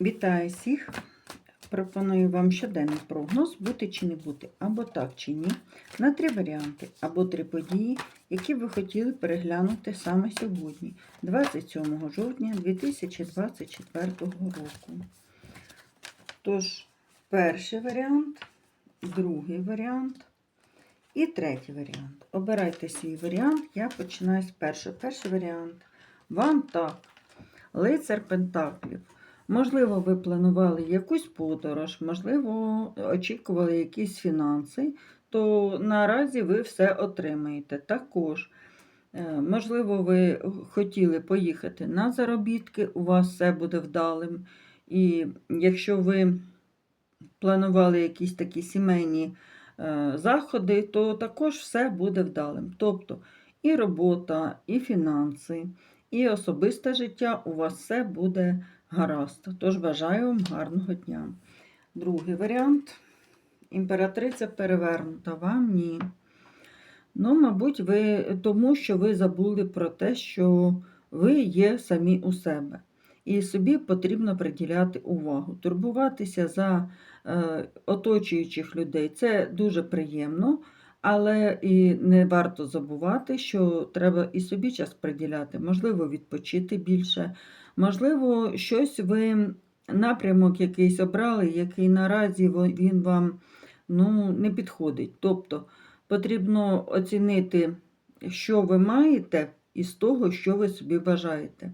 Вітаю всіх! Пропоную вам щоденний прогноз бути чи не бути, або так чи ні, на три варіанти, або три події, які ви хотіли переглянути саме сьогодні, 27 жовтня 2024 року. Тож, перший варіант, другий варіант і третій варіант. Обирайте свій варіант, я починаю з першого. Перший варіант. Вам так, лицар Пентаклів. Можливо, ви планували якусь подорож, можливо, очікували якісь фінанси, то наразі ви все отримаєте. Також, е, можливо, ви хотіли поїхати на заробітки, у вас все буде вдалим. І якщо ви планували якісь такі сімейні е, заходи, то також все буде вдалим. Тобто і робота, і фінанси, і особисте життя у вас все буде гаразд. Тож бажаю вам гарного дня. Другий варіант. Імператриця перевернута, вам ні. Ну, мабуть, ви тому, що ви забули про те, що ви є самі у себе. І собі потрібно приділяти увагу, турбуватися за е, оточуючих людей. Це дуже приємно, але і не варто забувати, що треба і собі час приділяти, можливо, відпочити більше, можливо, щось ви напрямок якийсь обрали, який наразі він вам ну, не підходить. Тобто потрібно оцінити, що ви маєте, із того, що ви собі бажаєте.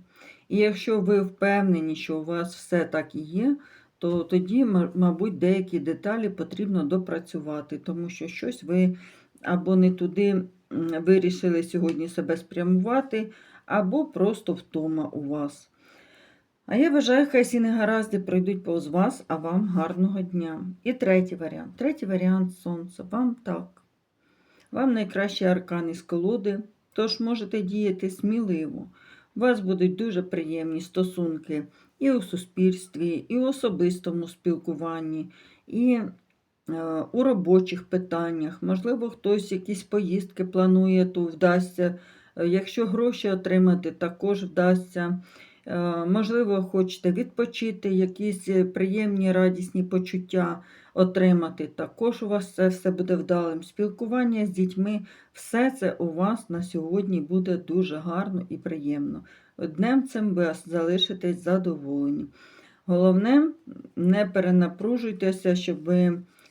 І якщо ви впевнені, що у вас все так і є, то тоді, ма- мабуть, деякі деталі потрібно допрацювати, тому що щось ви або не туди вирішили сьогодні себе спрямувати, або просто втома у вас. А я вважаю, хай всі негаразди пройдуть повз вас, а вам гарного дня. І третій варіант. Третій варіант сонця. Вам так. Вам найкращі аркани з колоди, тож можете діяти сміливо. У вас будуть дуже приємні стосунки і у суспільстві, і у особистому спілкуванні, і у робочих питаннях. Можливо, хтось якісь поїздки планує, то вдасться. Е, Якщо гроші отримати, також вдасться. Е, Можливо, хочете відпочити, якісь е, приємні радісні почуття отримати. Також у вас це все буде вдалим. Спілкування з дітьми, все це у вас на сьогодні буде дуже гарно і приємно. Днем цим ви залишитесь задоволені. Головне, не перенапружуйтеся, щоб ви